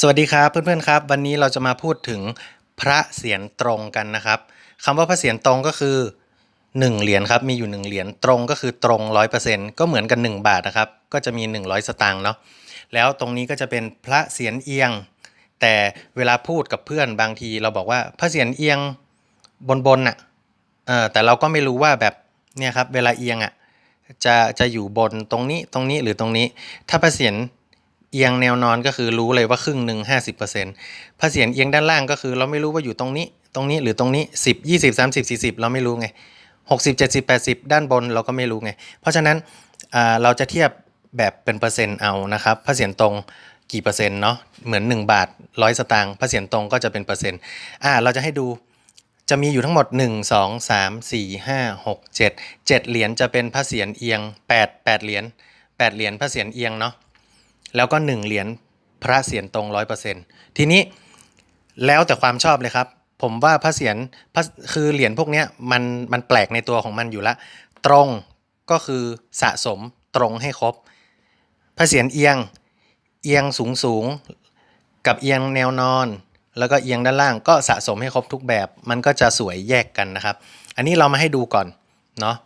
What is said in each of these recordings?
สวัสดีครับเพื่อนๆครับ วันนี้เราจะมาพูดถึงพระเสียรตรงกันนะครับคำว่าพระเสียรตรงก็คือ 1 เหรียญครับมีอยู่ 1 เหรียญตรงก็คือตรง 100%ก็เหมือนกัน 1 บาทนะครับ ก็จะมี 100 สตางค์เนาะแล้วตรงนี้ก็จะเป็นพระเสียรเอียง แต่เวลาพูดกับเพื่อนบางที เราบอกว่าพระเสียรเอียงบนๆน่ะเออแต่เราก็ไม่รู้ว่าแบบเนี่ยครับเวลาเอียงอะจะจะอยู่บนตรงนี้ตรงนี้หรือตรงนี้ ถ้าพระเสียร เอียงแนวนอนก็คือรู้เลยว่าครึ่งหนึ่งห้าสิบเปอร์เซ็นต์พระเสียรเอียงด้านล่างก็คือ เราไม่รู้ว่าอยู่ตรงนี้ ตรงนี้หรือตรงนี้สิบยี่สิบสามสิบสี่สิบเราไม่รู้ไงหกสิบเจ็ดสิบแปดสิบด้านบนเราก็ไม่รู้ไง เพราะฉะนั้นเราจะเทียบแบบเป็นเปอร์เซ็นต์เอานะครับพระเสียรตรงกี่เปอร์เซ็นต์เนาะเหมือน 1 บาทร้อยสตางค์พระเสียรตรงก็จะเป็นเปอร์เซ็นต์อ่าเราจะให้ดูจะมีอยู่ทั้งหมด 1 2 3 4 5 6 7 7 เหรียญจะเป็นพระเสียรเอียง 8 8 เหรียญ8เหรียญพระเสียรเอียงเนาะ แล้วก็ 1 เหรียญพระเสียรตรงร้อยเปอร์เซ็นต์ทีนี้แล้วแต่ความชอบเลยครับ ผมว่าพระเสียรพระคือเหรียญพวกนี้มันมันแปลกในตัวของมันอยู่ละ ตรงก็คือสะสมตรงให้ครบ พระเสียรเอียงเอียงสูงสูงกับเอียงแนวนอน แล้วก็เอียงด้านล่างก็สะสมให้ครบทุกแบบ มันก็จะสวยแยกกันนะครับ อันนี้เรามาให้ดูก่อนเนาะ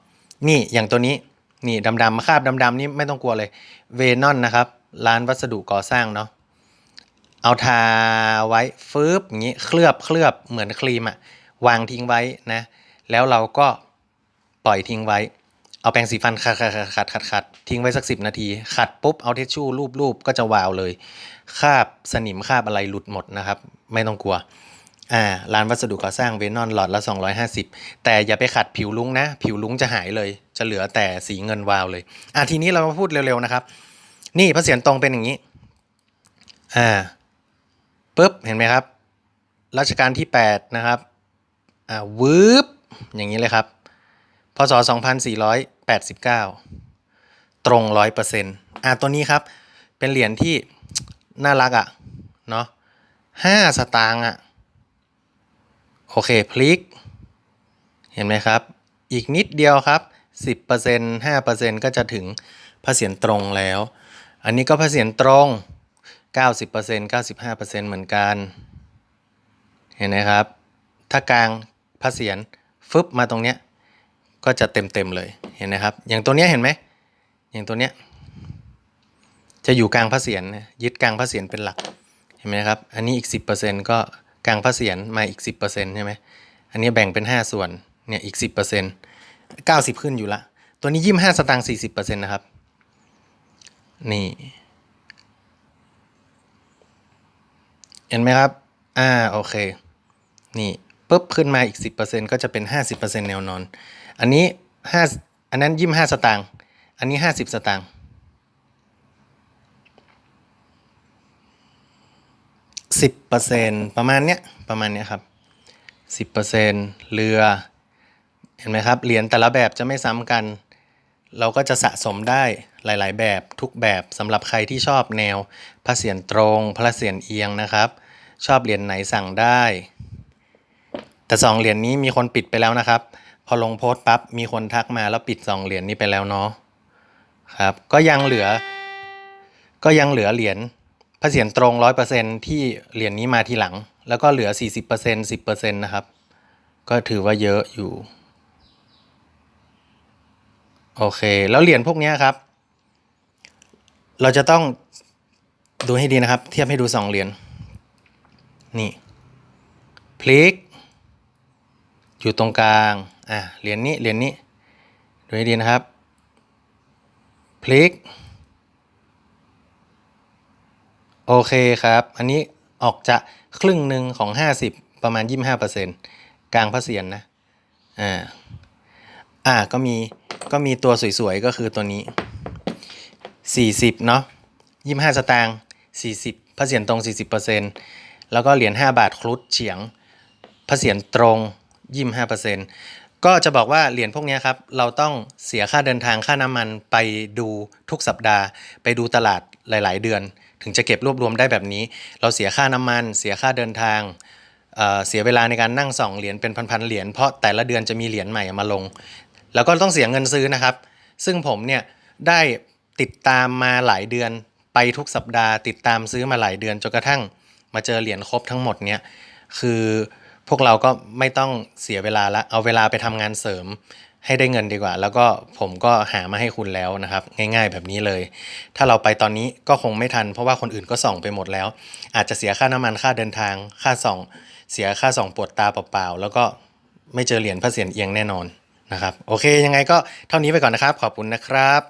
นี่อย่างตัวนี้นี่ดำๆมาคาบดำๆนี่ไม่ต้องกลัวเลยเวนอนนะครับร้านวัสดุก่อสร้างเนาะเอาทาไว้ฟืบอย่างนี้เคลือบเคลือบเหมือนครีมอะวางทิ้งไว้นะ แล้วเราก็ปล่อยทิ้งไว้ เอาแปรงสีฟันขัดขัดขัดขัดขัดขดทิ้งไว้สักสินาที ขัดปุ๊บเอาเทชชู่รูปรูปก็จะวาวเลยคาบสนิมคาบอะไรหลุดหมดนะครับ ไม่ต้องกลัวอ่าร้านวัสดุก่อสร้างเวนอนหลอดละ 250 แต่อย่าไปขัดผิวลุ้งนะ ผิวลุ้งจะหายเลย จะเหลือแต่สีเงินวาวเลยอ่าทีนี้เรามาพูดเร็วๆนะครับ นี่พระเสียรตรงเป็นอย่างนี้ อ่าปุ๊บเห็นไหมครับรัชกาลที่ 8 นะครับ อ่าวืบอย่างนี้เลยครับ พศ 2489 ตรง 100%อ่าตัวนี้ครับ เป็นเหรียญที่น่ารักอะ่ะ เนาะ5สตางค์อะ โอเค พลิก เห็นไหมครับ อีกนิดเดียวครับ 10% 5%ก็จะถึงพระเสียรตรงแล้ว อันนี้ก็พระเสียรตรง 90% 95%เหมือนกัน เห็นไหมครับ ถ้ากลางพระเสียรฟึบมาตรงเนี้ยก็จะเต็มเต็มๆเลย เห็นไหมครับ อย่างตัวเนี้ยเห็นไหม อย่างตัวเนี้ยจะอยู่กลางพระเสียรนยึดกลางพระเสียรเป็นหลัก เห็นไหมครับ อันนี้อีก 10%ก็กลางพระเสียรมาอีก 10%ใช่ไหมอันนี้แบ่งเป็น 5 ส่วน เนี่ยอีก 10% 90 ขึ้นอยู่ละ ตัวนี้ 25 สตางค์40%นะครับ นี่ เห็นไหมครับ อ่า โอเค นี่ปุ๊บขึ้นมาอีก 10%ก็จะเป็น 50%แนวนอน อันนี้5อันนั้น25สตางค์ อันนี้ 50 สตางค์สิบเปอร์เซ็นประมาณเนี้ย ประมาณเนี้ยครับสิบเปอร์เซ็นเรือ เห็นไหมครับ เหรียญแต่ละแบบจะไม่ซ้ำกัน เราก็จะสะสมได้ หลาย ๆ แบบทุกแบบสำหรับใครที่ชอบแนวพระเศียรตรงพระเศียรเอียงนะครับ ชอบเหรียญไหนสั่งได้ แต่สองเหรียญนี้มีคนปิดไปแล้วนะครับ พอลงโพสต์ปั๊บมีคนทักมาแล้วปิดสองเหรียญนี้ไปแล้วเนาะครับก็ยังเหลือ ก็ยังเหลือเหรียญพระเศียรตรงร้อยเปอร์เซ็นที่เหรียญนี้มาทีหลัง แล้วก็เหลือสี่สิบเปอร์เซ็นสิบเปอร์เซ็นนะครับ ก็ถือว่าเยอะอยู่โอเค แล้วเหรียญพวกนี้ครับ เราจะต้องดูให้ดีนะครับ เทียบให้ดูสองเหรียญนี่พลิก อยู่ตรงกลางอะเหรียญนี้เหรียญนี้ดูให้ดีนะครับพลิกโอเคครับ อันนี้ออกจะครึ่งหนึ่งของ 50 ประมาณ 25%กลางพระเศียรนะอ่าอ่าก็มีก็มีตัวสวยๆ ก็คือตัวนี้ 40 เนาะ25 สตางค์40พระเศียรตรง 40%แล้วก็เหรียญ5บาทครุฑเฉียงพระเศียรตรง 25%ก็จะบอกว่าเหรียญพวกนี้ครับ เราต้องเสียค่าเดินทางค่าน้ำมันไปดูทุกสัปดาห์ ไปดูตลาดหลาย ๆ เดือน ถึงจะเก็บรวบรวมได้แบบนี้ เราเสียค่าน้ำมัน เสียค่าเดินทางเเสียเวลาในการนั่งส่องเหรียญเป็นพันๆเหรียญเพราะแต่ละเดือนจะมีเหรียญใหม่มาลง แล้วก็ต้องเสียเงินซื้อนะครับ ซึ่งผมเนี่ยได้ ติดตามมาหลายเดือน ไปทุกสัปดาห์ ติดตามซื้อมาหลายเดือนจนกระทั่งมาเจอเหรียญครบทั้งหมดเนี้ยคือพวกเราก็ไม่ต้องเสียเวลาละเอาเวลาไปทำงานเสริมให้ได้เงินดีกว่า แล้วก็ผมก็หามาให้คุณแล้วนะครับ ง่ายๆแบบนี้เลย ถ้าเราไปตอนนี้ก็คงไม่ทัน เพราะว่าคนอื่นก็ส่องไปหมดแล้ว อาจจะเสียค่าน้ำมันค่าเดินทาง ค่าส่องเสียค่าส่องปวดตาเปล่าๆแล้วก็ไม่เจอเหรียญพระเสียรเอียงแน่นอนนะครับ โอเคยังไงก็เท่านี้ไปก่อนนะครับ ขอบคุณนะครับ